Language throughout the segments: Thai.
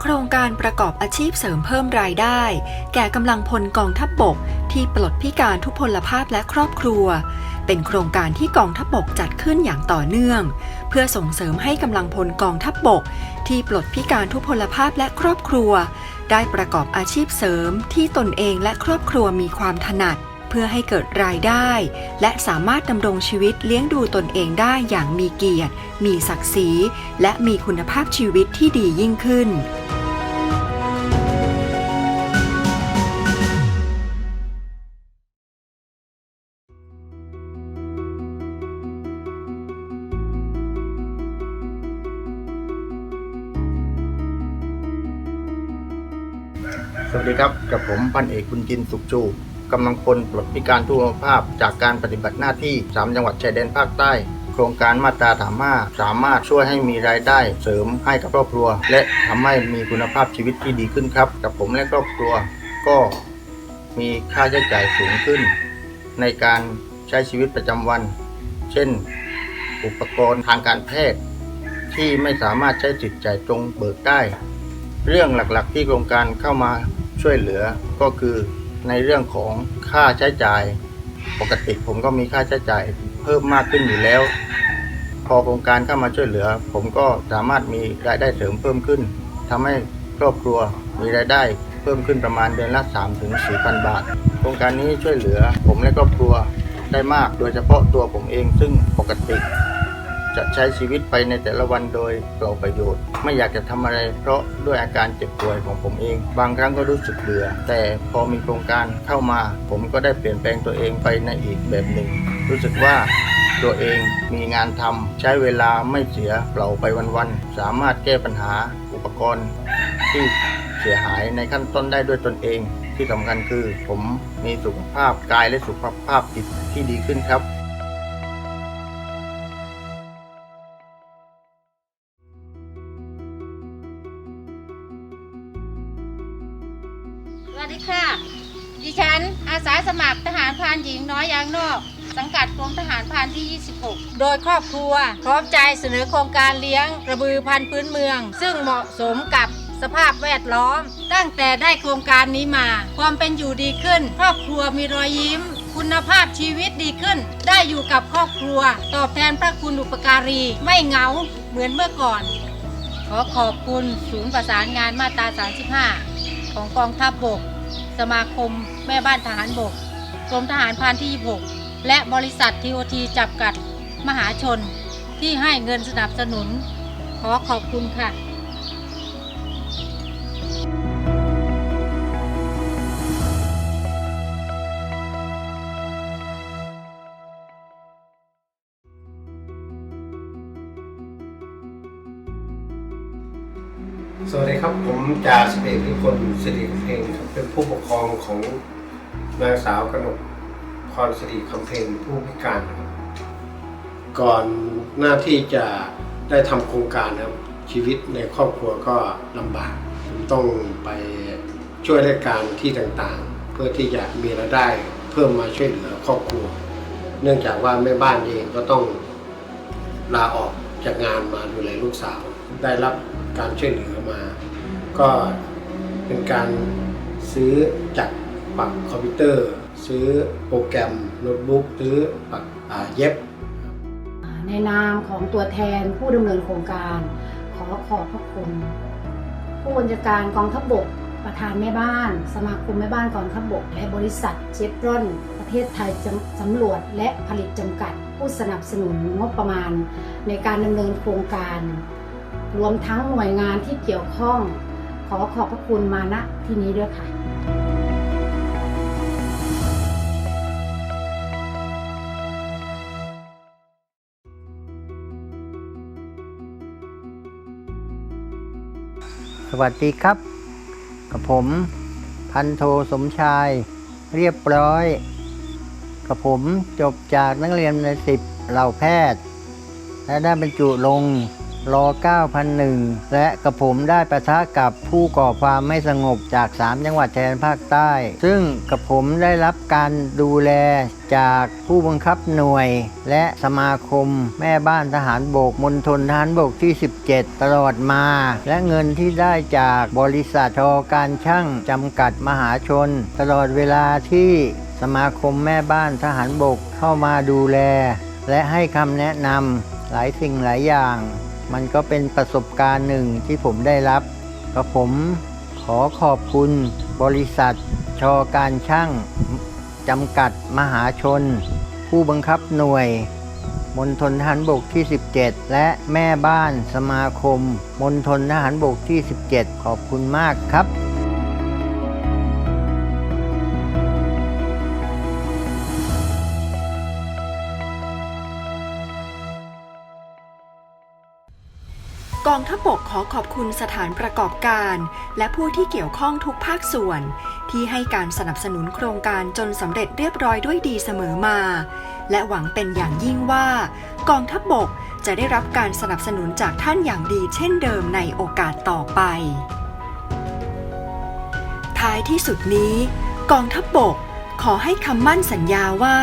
โครงการประกอบอาชีพเสริมเพิ่มรายได้ แก่กำลังพลกองทัพบบก ที่ปลดพิการทุพพลภาพและครอบครัว เป็นโครงการที่กองทัพบบกจัดขึ้นอย่างต่อเนื่อง เพื่อส่งเสริมให้กำลังพลกองทัพบบก ที่ปลดพิการทุพพลภาพและครอบครัว ได้ประกอบอาชีพเสริมที่ตนเองและครอบครัวมีความถนัด เพื่อให้เกิดรายได้ และสามารถดำรงชีวิตเลี้ยงดูตนเองได้อย่างมีเกียรติ มีศักดิ์ศรี และมีคุณภาพชีวิตที่ดียิ่งขึ้นสวัสดีครับ กับผมพันเอกบุญจินสุขจู กำลังพลปลดพิการทุพภาพ จากการปฏิบัติหน้าที่ 3 จังหวัดชายแดนภาคใต้ โครงการมาตราถามาสามารถช่วยให้มีรายได้เสริมให้กับครอบครัว และทำให้มีคุณภาพชีวิตที่ดีขึ้นครับ กับผมและครอบครัวก็มีค่าใช้จ่ายสูงขึ้น ในการใช้ชีวิตประจำวัน เช่น อุปกรณ์ทางการแพทย์ ที่ไม่สามารถใช้สิทธิ์จ่ายตรงเบิกได้ เรื่องหลักๆ ที่โครงการเข้ามาช่วยเหลือก็คือ ในเรื่องของค่าใช้จ่าย ปกติผมก็มีค่าใช้จ่ายเพิ่มมากขึ้นอยู่แล้ว พอโครงการเข้ามาช่วยเหลือ ผมก็สามารถมีรายได้เสริมเพิ่มขึ้นทำให้ครอบครัวมีรายได้เพิ่มขึ้นประมาณเดือนละ 3 ถึง 4,000 บาท โครงการนี้ช่วยเหลือ ผมและครอบครัวได้มาก โดยเฉพาะตัวผมเองซึ่งปกติ จะใช้ชีวิตไปในแต่ละวันโดยเปล่าประโยชน์ ไม่อยากจะทำอะไร เพราะด้วยอาการเจ็บป่วยของผมเอง บางครั้งก็รู้สึกเบื่อ แต่พอมีโครงการเข้ามา ผมก็ได้เปลี่ยนแปลงตัวเองไปในอีกแบบหนึ่ง รู้สึกว่าตัวเองมีงานทำใช้เวลาไม่เสียเปล่าไปวันๆสามารถแก้ปัญหาอุปกรณ์ ที่เสียหายในขั้นต้นได้ด้วยตนเอง ที่สำคัญคือผมมีสุขภาพกายและสุขภาพจิตที่ดีขึ้นครับ วัสดีค่ะ ดิฉันอาสาสมัครทหารพรานหญิงน้อยยางนอก สังกัดกรมทหารพรานที่ 26 โดยครอบครัว พร้อมใจเสนอโครงการเลี้ยงกระบือพันธุ์พื้นเมือง ซึ่งเหมาะสมกับสภาพแวดล้อม ตั้งแต่ได้โครงการนี้มา ความเป็นอยู่ดีขึ้น ครอบครัวมีรอยยิ้ม คุณภาพชีวิตดีขึ้น ได้อยู่กับครอบครัว ตอบแทนพระคุณอุปการี ไม่เหงาเหมือนเมื่อก่อน ขอขอบคุณศูนย์ประสานงานมาตรา 35 ของกองทัพบบก สมาคมแม่บ้านทหารบก กรมทหารพรานที่ 26 และบริษัททีโอทีจับกัดมหาชนที่ให้เงินสนับสนุน ขอขอบคุณค่ะ สวัสดีครับ ผมจ่าสิบเอกนิพนธ์สิริเพลงครับเป็นผู้ปกครองของนางสาวกนกพรสิริคำเพลงผู้พิการครับก่อนหน้าที่จะได้ทำโครงการนะครับชีวิตในครอบครัวก็ลำบากผมต้องไปช่วยราชการที่ต่างๆ เพื่อที่จะมีรายได้เพิ่มมาช่วยเหลือครอบครัว เนื่องจากว่าแม่บ้านเองก็ต้องลาออกจากงานมาดูแลลูกสาว ได้รับ การช่วยเหลือมา ก็เป็นการซื้อจักรปักคอมพิวเตอร์ ซื้อโปรแกรมโน้ตบุ๊กซื้อปักอ่าเย็บ ในนามของตัวแทนผู้ดำเนินโครงการ ขอขอบพระคุณ ผู้บัญชาการกองทัพบกประธานแม่บ้าน สมาคมแม่บ้านกองทัพบก และบริษัทเชฟรอน ประเทศไทยสำรวจและผลิตจำกัด ผู้สนับสนุนงบประมาณ ในการดำเนินโครงการ รวมทั้งหน่วยงานที่เกี่ยวข้อง ขอขอบพระคุณมาณที่นี้ด้วยค่ะสวัสดีครับ กับผม พันโทสมชาย เรียบร้อย กับผมจบจากนักเรียนในสิบเหล่าแพทย์ และได้บรรจุลง รอ9001 และกับผมได้ประทะกับผู้ก่อความไม่สงบจาก 3 จังหวัดชายแดนภาคใต้ ซึ่งกับผมได้รับการดูแลจากผู้บังคับหน่วย และสมาคมแม่บ้านทหารบกมณฑลทหารบกที่ 17 ตลอดมา และเงินที่ได้จากบริษัททอการช่างจำกัดมหาชน ตลอดเวลาที่สมาคมแม่บ้านทหารบกเข้ามาดูแล และให้คำแนะนำหลายสิ่งหลายอย่าง มันก็เป็นประสบการณ์หนึ่งที่ผมได้รับกระผมขอขอบคุณบริษัท ชอการช่างจำกัดมหาชน ผู้บังคับหน่วย มณฑลทหารบกที่ 17 และแม่บ้านสมาคม มณฑลทหารบกที่ 17 ขอบคุณมากครับ กองทัพบกขอขอบคุณสถานประกอบการ และผู้ที่เกี่ยวข้องทุกภาคส่วน ที่ให้การสนับสนุนโครงการจนสำเร็จเรียบร้อยด้วยดีเสมอมา และหวังเป็นอย่างยิ่งว่า กองทัพบกจะได้รับการสนับสนุนจากท่านอย่างดีเช่นเดิมในโอกาสต่อไป ท้ายที่สุดนี้ กองทัพบกขอให้คำมั่นสัญญาว่า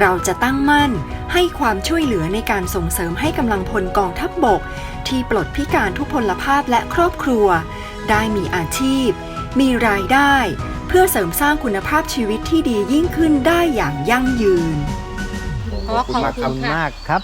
เราจะตั้งมั่นให้ความช่วยเหลือในการส่งเสริมให้กำลังพลกองทัพบก ที่ปลดพิการทุพพลภาพและครอบครัว ได้มีอาชีพ มีรายได้ เพื่อเสริมสร้างคุณภาพชีวิตที่ดียิ่งขึ้นได้อย่างยั่งยืนขอขอบขอบคุคุณณค่ะมากครับ